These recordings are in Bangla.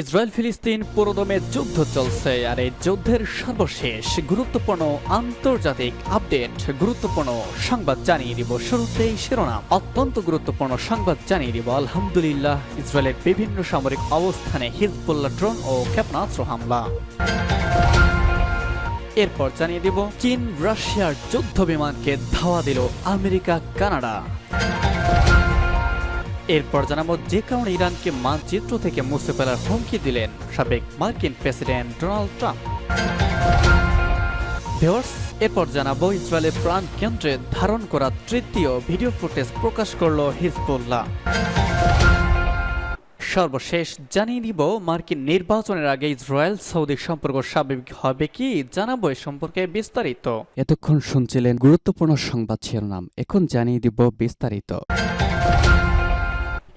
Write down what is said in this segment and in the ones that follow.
ইসরায়েল ফিলিস্তিন পুরোদমে যুদ্ধ চলছে আর এই যুদ্ধের সর্বশেষ গুরুত্বপূর্ণ আন্তর্জাতিক আপডেট, গুরুত্বপূর্ণ সংবাদ জানিয়ে দিব শুরুতেই শিরোনাম। অত্যন্ত গুরুত্বপূর্ণ সংবাদ জানিয়ে দিব, আলহামদুলিল্লাহ, ইসরায়েলের বিভিন্ন সামরিক অবস্থানে হিজবুল্লাহ ড্রোন ও ক্ষেপণাস্ত্র হামলা। এরপর জানিয়ে দিব, চীন রাশিয়ার যুদ্ধ বিমানকে ধাওয়া দিল আমেরিকা, কানাডা। এরপর জানাব যে কারণে ইরানকে মানচিত্র থেকে মুছে ফেলার হুমকি দিলেন সাবেক মার্কিন প্রেসিডেন্ট ডোনাল্ড ট্রাম্প। এরপর জানাব ইসরায়েলের প্রাণ কেন্দ্রে ধারণ করা তৃতীয় ভিডিও ফুটেজ প্রকাশ করল হিজবুল্লাহ। সর্বশেষ জানিয়ে দিব, মার্কিন নির্বাচনের আগে ইসরায়েল সৌদি সম্পর্ক স্বাভাবিক হবে কি? জানাব এ সম্পর্কে বিস্তারিত। এতক্ষণ শুনছিলেন গুরুত্বপূর্ণ সংবাদ শিরোনাম। এখন জানিয়ে দিব বিস্তারিত।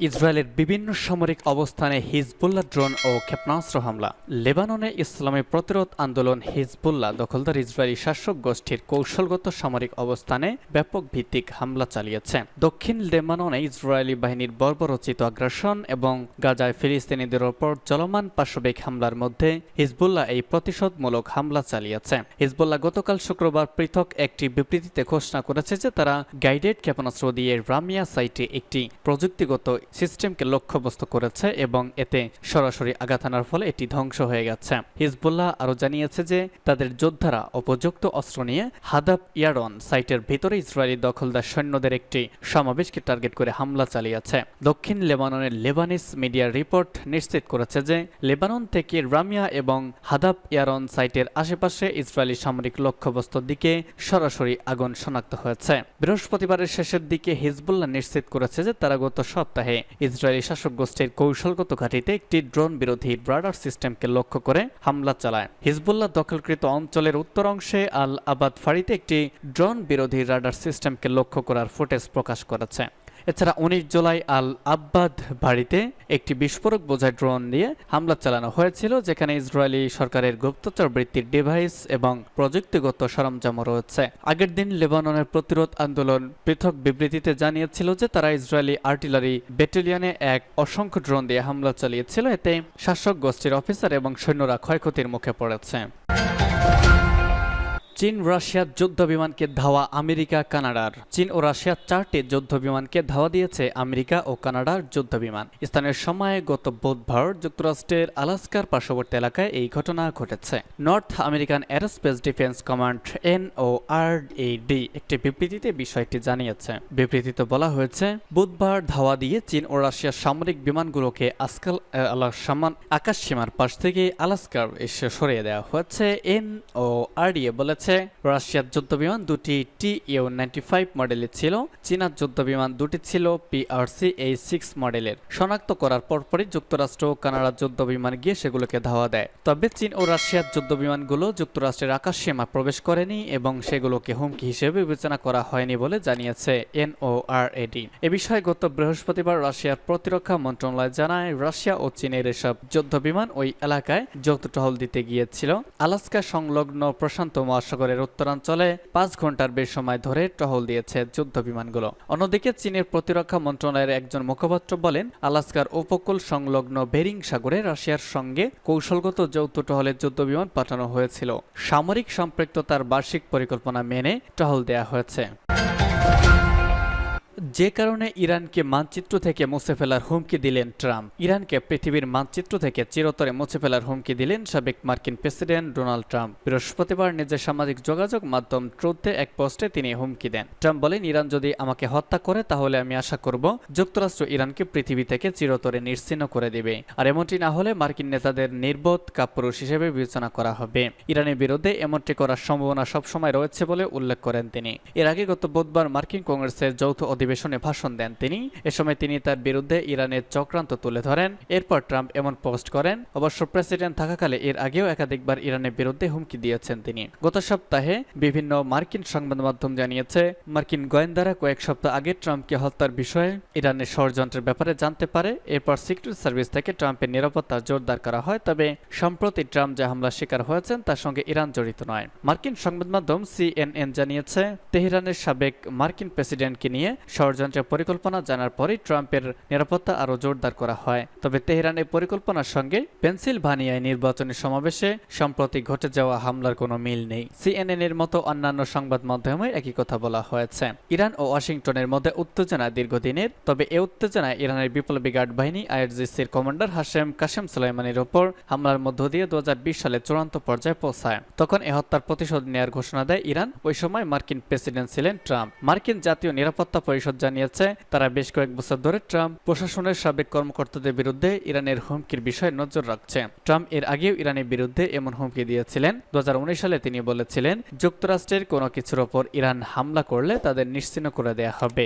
ইসরায়েলের বিভিন্ন সামরিক অবস্থানে হিজবুল্লাহ ড্রোন ও ক্ষেপণাস্ত্র হামলা। লেবাননে ইসলামী প্রতিরোধ আন্দোলন হিজবুল্লাহ দখলদার ইসরায়েলি শাসক গোষ্ঠীর কৌশলগত সামরিক অবস্থানে ব্যাপক ভিত্তিক হামলা চালিয়েছে। দক্ষিণ লেবাননে ইসরায়েলি বাহিনীর বর্বরচিত আগ্রাসন এবং গাজায় ফিলিস্তিনিদের ওপর চলমান পাশবিক হামলার মধ্যে হিজবুল্লাহ এই প্রতিশোধমূলক হামলা চালিয়েছে। হিজবুল্লাহ গতকাল শুক্রবার পৃথক একটি বিবৃতিতে ঘোষণা করেছে যে তারা গাইডেড ক্ষেপণাস্ত্র দিয়ে রামিয়া সাইটে একটি প্রযুক্তিগত সিস্টেমকে লক্ষ্যবস্তু করেছে এবং এতে সরাসরি আঘাত আনার ফলে এটি ধ্বংস হয়ে গেছে। হিজবুল্লাহ আরও জানিয়েছে যে, তাদের যোদ্ধারা উপযুক্ত অস্ত্র নিয়ে হাদাব ইয়ারন সাইটের ভিতরে ইসরায়েলি দখলদার সৈন্যদের একটি সমাবেশকে টার্গেট করে হামলা চালিয়েছে। দক্ষিণ লেবাননের লেবানিস মিডিয়ার রিপোর্ট নিশ্চিত করেছে যে, লেবানন থেকে রামিয়া এবং হাদাব ইয়ারন সাইটের আশেপাশে ইসরায়েলি সামরিক লক্ষ্যবস্তুর দিকে সরাসরি আগুন শনাক্ত হয়েছে। বৃহস্পতিবারের শেষের দিকে হিজবুল্লাহ নিশ্চিত করেছে যে, তারা গত সপ্তাহে ইসরায়েলি শাসক গোষ্ঠীর কৌশলগত ঘাঁটিতে একটি ড্রোন বিরোধী রাডার সিস্টেমকে লক্ষ্য করে হামলা চালায়। হিজবুল্লাহ দখলকৃত অঞ্চলের উত্তর অংশে আল আবাদ ফাড়িতে একটি ড্রোন বিরোধী রাডার সিস্টেমকে লক্ষ্য করার ফুটেজ প্রকাশ করেছে। এছাড়া উনিশ জুলাই আল আব্বাদ বাড়িতে একটি বিস্ফোরক বোঝাই ড্রোন দিয়ে হামলা চালানো হয়েছিল, যেখানে ইসরায়েলি সরকারের গুপ্তচর বৃত্তির ডিভাইস এবং প্রযুক্তিগত সরঞ্জামও রয়েছে। আগের দিন লেবাননের প্রতিরোধ আন্দোলন পৃথক বিবৃতিতে জানিয়েছিল যে তারা ইসরায়েলি আর্টিলারি ব্যাটালিয়নে এক অসংখ্য ড্রোন দিয়ে হামলা চালিয়েছিল। এতে শাসক গোষ্ঠীর অফিসার এবং সৈন্যরা ক্ষয়ক্ষতির মুখে পড়েছে। চীন রাশিয়ার যুদ্ধ বিমানকে ধাওয়া আমেরিকা, কানাডার। চীন ও রাশিয়ার চারটি যুদ্ধ বিমানকে ধাওয়া দিয়েছে আমেরিকা ও কানাডার যুদ্ধ বিমান। স্থানীয় সময়ে গত বুধবার যুক্তরাষ্ট্রের আলাস্কার পার্শ্ববর্তী এলাকায় এই ঘটনা ঘটেছে। North American aerospace defence command N O R D একটি বিবৃতিতে বিষয়টি জানিয়েছে। বিবৃতিতে বলা হয়েছে, বুধবার ধাওয়া দিয়ে চীন ও রাশিয়ার সামরিক বিমানগুলোকে আজকাল সামান আকাশ সীমার পাশ থেকে আলাস্কার এসে সরিয়ে দেওয়া হয়েছে। এন ও বলেছে রাশিয়ার যুদ্ধ বিমান দুটি টি ইউ নাইনটি ফাইভ মডেলের ছিল। চীনার যুদ্ধ বিমান দুটি ছিল পিআরসি এই সিক্স মডেলের। শনাক্ত করার পরপরই যুক্তরাষ্ট্র ও কানাডার যুদ্ধ বিমান গিয়ে সেগুলোকে ধাওয়া দেয়। তবে চীন ও রাশিয়ার যুদ্ধ বিমানগুলো যুক্তরাষ্ট্রের আকাশ সীমা প্রবেশ করেনি এবং সেগুলোকে হুমকি হিসেবে বিবেচনা করা হয়নি বলে জানিয়েছে এনওআরএডি এ বিষয়ে গত বৃহস্পতিবার রাশিয়ার প্রতিরক্ষা মন্ত্রণালয় জানায়, রাশিয়া ও চীনের এসব যুদ্ধ বিমান ওই এলাকায় যৌথ টহল দিতে গিয়েছিল। আলাস্কা সংলগ্ন প্রশান্ত মহাসাগরের উত্তরাঞ্চলে পাঁচ ঘণ্টার বেশ সময় ধরে টহল দিয়েছে যুদ্ধ বিমানগুলো অন্যদিকে চীনের প্রতিরক্ষা মন্ত্রণালয়ের একজন মুখপাত্র বলেন, আলাস্কার উপকূল সংলগ্ন বেরিং সাগরে রাশিয়ার সঙ্গে কৌশলগত যৌথ টহলের যুদ্ধ বিমান পাঠানো হয়েছিল। সামরিক সম্পৃক্ততার বার্ষিক পরিকল্পনা মেনে টহল দেয়া হয়েছে। যে কারণে ইরানকে মানচিত্র থেকে মুছে ফেলার হুমকি দিলেন ট্রাম্প। ইরানকে পৃথিবীর মানচিত্র থেকে চিরতরে মুছে ফেলার হুমকি দিলেন সাবেক মার্কিন প্রেসিডেন্ট ডোনাল্ড ট্রাম্প। বৃহস্পতিবার নিজের সামাজিক যোগাযোগ মাধ্যম ট্রুথে এক পোস্টে তিনি হুমকি দেন। ট্রাম্প বলেন, ইরান যদি আমাকে হত্যা করে, তাহলে আমি আশা করব যুক্তরাষ্ট্র ইরানকে পৃথিবী থেকে চিরতরে নিশ্চিহ্ন করে দিবে। আর এমনটি না হলে মার্কিন নেতাদের নির্বোধ কাপুরুষ হিসেবে বিবেচনা করা হবে। ইরানের বিরুদ্ধে এমনটি করার সম্ভাবনা সবসময় রয়েছে বলে উল্লেখ করেন তিনি। এর আগে গত বুধবার মার্কিন কংগ্রেসের যৌথ অধিবেশনে ভাষণ দেন তিনি। এ সময় তিনি তার বিরুদ্ধে ইরানের চক্রান্ত তুলে ধরেন। এরপর ট্রাম্প এমন পোস্ট করেন। অবশ্য প্রেসিডেন্ট থাকাকালে এর আগেও একাধিকবার ইরানের বিরুদ্ধে হুমকি দিয়েছেন তিনি। গত সপ্তাহে বিভিন্ন মার্কিন সংবাদ মাধ্যম জানিয়েছে, মার্কিন গোয়েন্দারা কয়েক সপ্তাহ আগে ট্রাম্পকে হত্যার বিষয়ে ইরানের ষড়যন্ত্রের ব্যাপারে জানতে পারে। এরপর সিক্রেট সার্ভিস থেকে ট্রাম্পের নিরাপত্তা জোরদার করা হয়। তবে সম্প্রতি ট্রাম্প যে হামলার শিকার হয়েছেন, তার সঙ্গে ইরান জড়িত নয়। মার্কিন সংবাদ মাধ্যম সিএনএন জানিয়েছে, তেহরানের সাবেক মার্কিন প্রেসিডেন্টকে নিয়ে ষড়যন্ত্রের পরিকল্পনা জানার পরই ট্রাম্পের নিরাপত্তা আরও জোরদার করা হয়। তবে তেহরানের পরিকল্পনার সঙ্গে পেনসিলভানিয়ায় নির্বাচনী সমাবেশে সম্প্রতি ঘটে যাওয়া হামলার কোনো মিল নেই। সিএনএন এর মতো অন্যান্য সংবাদ মাধ্যমে একই কথা বলা হয়েছে। ইরান ও ওয়াশিংটনের মধ্যে উত্তেজনা দীর্ঘদিনের, তবে এ উত্তেজনায় ইরানের বিপ্লবী গার্ড বাহিনী আইআরজিসির কমান্ডার হাশেম কাশেম সুলাইমানির ওপর হামলার মধ্য দিয়ে দু হাজার বিশ সালে চূড়ান্ত পর্যায়ে পৌঁছায়। তখন এ হত্যার প্রতিশোধ নেয়ার ঘোষণা দেয় ইরান। ওই সময় মার্কিন প্রেসিডেন্ট ছিলেন ট্রাম্প। মার্কিন জাতীয় নিরাপত্তা পরিষদ জানিয়েছে, তারা বেশ কয়েক বছর ধরে ট্রাম্প প্রশাসনের সাবেক কর্মকর্তাদের বিরুদ্ধে ইরানের হুমকির বিষয়ে নজর রাখছে। ট্রাম্প এর আগেও ইরানের বিরুদ্ধে এমন হুমকি দিয়েছিলেন। দু হাজার উনিশ সালে তিনি বলেছিলেন, যুক্তরাষ্ট্রের কোনো কিছুর ওপর ইরান হামলা করলে তাদের নিশ্চিন্ন করে দেয়া হবে।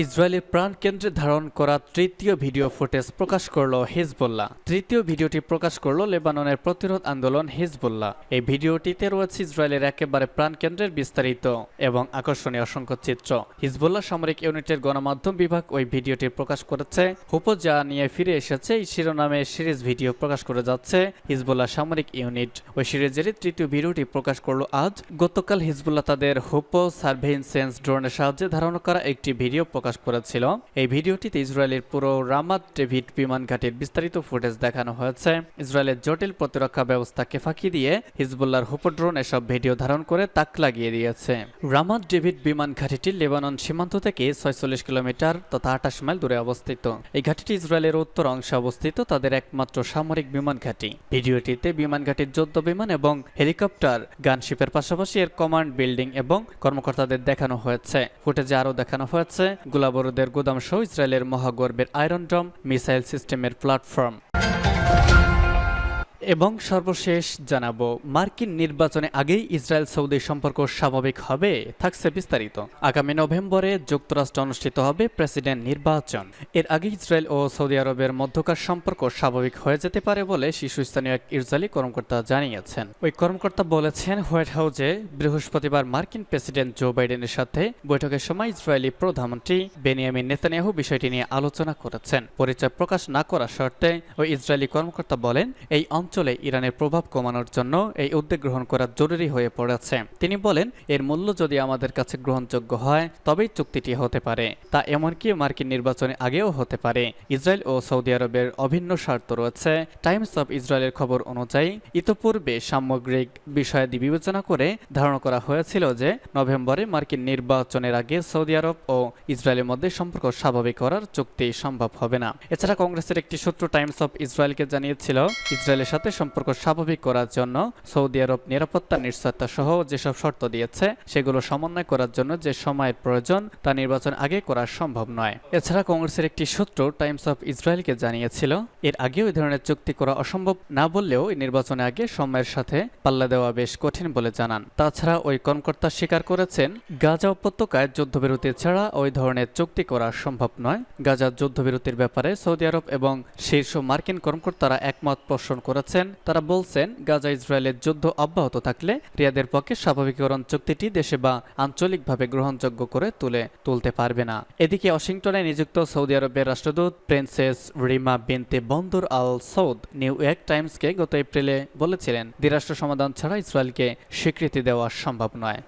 ইসরায়েলের প্রাণকেন্দ্রে ধারণ করা তৃতীয় ভিডিও ফুটেজ প্রকাশ করল হিজবুল্লাহ। তৃতীয় ভিডিওটি প্রকাশ করল লেবাননের প্রতিরোধ আন্দোলন হিজবুল্লাহ। এই ভিডিওটিতে রয়েছে ইসরায়েলের একেবারে প্রাণকেন্দ্রের বিস্তারিত এবং আকর্ষণীয় অসংখ্য চিত্র। হিজবুল্লাহ সামরিক ইউনিটের গণমাধ্যম বিভাগ ওই ভিডিওটি প্রকাশ করেছে। হুপো যা নিয়ে ফিরে এসেছে। এই শিরোনামে সিরিজ ভিডিও প্রকাশ করে যাচ্ছে হিজবুল্লাহ সামরিক ইউনিট। ওই সিরিজেরই তৃতীয় ভিডিওটি প্রকাশ করল আজ। গতকাল হিজবুল্লাহ তাদের হুপো সার্ভেইন্সেন্স ড্রোনের সাহায্যে ধারণ করা একটি ভিডিও প্রকাশ করেছিল। এই ভিডিওটিতে ইসরায়েলের পুরো রামাত ডেভিড বিমান ঘাটির বিস্তারিত ফুটেজ দেখানো হয়েছে। ইসরায়েলের জটিল প্রতিরক্ষা ব্যবস্থাকে ফাঁকি দিয়ে হিজবুল্লাহর হুপো ড্রোন এসব ভিডিও ধারণ করে তাক লাগিয়ে দিয়েছে। রামাত ডেভিড বিমান ঘাটিটি লেবানন সীমান্ত থেকে ছয়চল্লিশ কিলোমিটার তথা আঠাশ মাইল দূরে অবস্থিত। এই ঘাটিটি ইসরায়েলের উত্তর অংশে অবস্থিত, তাদের একমাত্র সামরিক বিমান ঘাঁটি। ভিডিওটিতে বিমান ঘাটির যুদ্ধ বিমান এবং হেলিকপ্টার, গানশিপের পাশাপাশি এর কমান্ড বিল্ডিং এবং কর্মকর্তাদের দেখানো হয়েছে। ফুটেজে আরও দেখানো হয়েছে গোলাবারুদের গুদাম সহ ইসরায়েলের মহাগর্বের আয়রন ড্রম মিসাইল সিস্টেমের প্ল্যাটফর্ম। এবং সর্বশেষ জানাব, মার্কিন নির্বাচনে আগেই ইসরায়েল সৌদি সম্পর্ক স্বাভাবিক হবে, থাকছে বিস্তারিত। আগামী নভেম্বরে যুক্তরাষ্ট্রে অনুষ্ঠিত হবে প্রেসিডেন্ট নির্বাচন। এর আগে ইসরায়েল ও সৌদি আরবের মধ্যকার সম্পর্ক স্বাভাবিক হয়ে যেতে পারে বলে শীর্ষস্থানীয় এক ইসরায়েলি কর্মকর্তা জানিয়েছেন। ওই কর্মকর্তা বলেছেন, হোয়াইট হাউসে বৃহস্পতিবার মার্কিন প্রেসিডেন্ট জো বাইডেনের সাথে বৈঠকের সময় ইসরায়েলি প্রধানমন্ত্রী বেনিয়ামিন নেতানিয়াহু বিষয়টি নিয়ে আলোচনা করেছেন। পরিচয় প্রকাশ না করা শর্তে ওই ইসরায়েলি কর্মকর্তা বলেন, এই অঞ্চলে ইরানের প্রভাব কমানোর জন্য এই উদ্যোগ গ্রহণ করা জরুরি হয়ে পড়েছে। তিনি বলেন, এর মূল্য যদি আমাদের কাছে গ্রহণযোগ্য হয়, তবেই চুক্তিটি হতে পারে। তা এমনকি মার্কিন নির্বাচনে আগেও হতে পারে। ইসরায়েল ও সৌদি আরবের অভিন্ন স্বার্থ রয়েছে। টাইমস অব ইসরায়েলের খবর অনুযায়ী, ইতোপূর্বে সামগ্রিক বিষয়াদি বিবেচনা করে ধারণা করা হয়েছিল যে, নভেম্বরে মার্কিন নির্বাচনের আগে সৌদি আরব ও ইসরায়েলের মধ্যে সম্পর্ক স্বাভাবিক করার চুক্তি সম্ভব হবে না। এছাড়া কংগ্রেসের একটি সূত্র টাইমস অব ইসরায়েলকে জানিয়েছিল, ইসরায়েলের সাথে সম্পর্ক স্বাভাবিক করার জন্য সৌদি আরব নিরাপত্তা নিশ্চয়তা সহ যেসব শর্ত দিয়েছে, সেগুলো সমন্বয় করার জন্য যে সময়ের প্রয়োজন তা নির্বাচন আগে করা সম্ভব নয়। এছাড়া কংগ্রেসের একটি সূত্র টাইমস অব ইসরায়েলকে জানিয়েছিল, এর আগেও এই ধরনের চুক্তি করা অসম্ভব না বললেও এই নির্বাচনের আগে সময়ের সাথে পাল্লা দেওয়া বেশ কঠিন বলে জানান। তাছাড়া ওই কর্মকর্তা স্বীকার করেছেন, গাজা উপত্যকায় যুদ্ধবিরতি ছাড়া ওই ধরনের চুক্তি করা সম্ভব নয়। গাজা যুদ্ধবিরতির ব্যাপারে সৌদি আরব এবং শীর্ষ মার্কিন কর্মকর্তারা একমত পোষণ করেছেন তারা বলছেন, গাজা ইসরায়েলের যুদ্ধ অব্যাহত থাকলে রিয়াদের পক্ষে স্বাভাবিকীকরণ চুক্তিটি দেশে বা আঞ্চলিকভাবে গ্রহণযোগ্য করে তুলে তুলতে পারবে না। এদিকে ওয়াশিংটনে নিযুক্ত সৌদি আরবের রাষ্ট্রদূত princess Reema bint Bandar al Saud New York টাইমসকে গত এপ্রিলে বলেছিলেন, দ্বিরাষ্ট্র সমাধান ছাড়া ইসরায়েলকে স্বীকৃতি দেওয়া সম্ভব নয়।